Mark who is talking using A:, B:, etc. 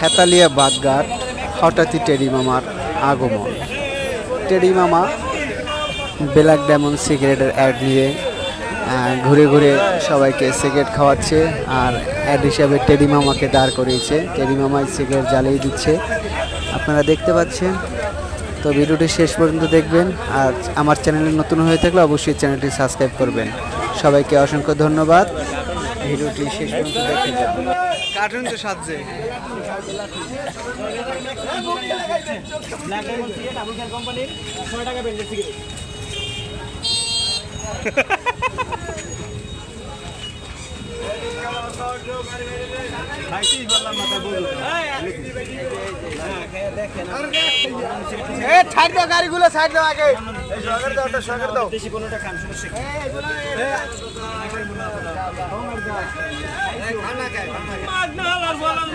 A: হেতালিয়া বাদগার, হঠাৎই টেডি মামার আগমন। টেডি মামা ব্ল্যাক ডায়মন্ড সিগারেটের অ্যাড নিয়ে ঘুরে ঘুরে সবাইকে সিগারেট খাওয়াচ্ছে আর অ্যাড হিসাবে টেডি মামাকে দাঁড় করিয়েছে। টেডি মামাই সিগারেট জ্বালিয়ে দিচ্ছে। আপনারা দেখতে পাচ্ছেন। তো ভিডিওটি শেষ পর্যন্ত দেখবেন আর আমার চ্যানেলে নতুন হয়ে থাকলে অবশ্যই চ্যানেলটি সাবস্ক্রাইব করবেন। সবাইকে অসংখ্য ধন্যবাদ। ভিডিওটি শেষ পর্যন্ত কার্টুন তো সাজছে। ছাড় দাও গাড়িগুলো ছাড় দাও আগে। সরকার দাও ওটা সরকার দাও।
B: ખાના ખાય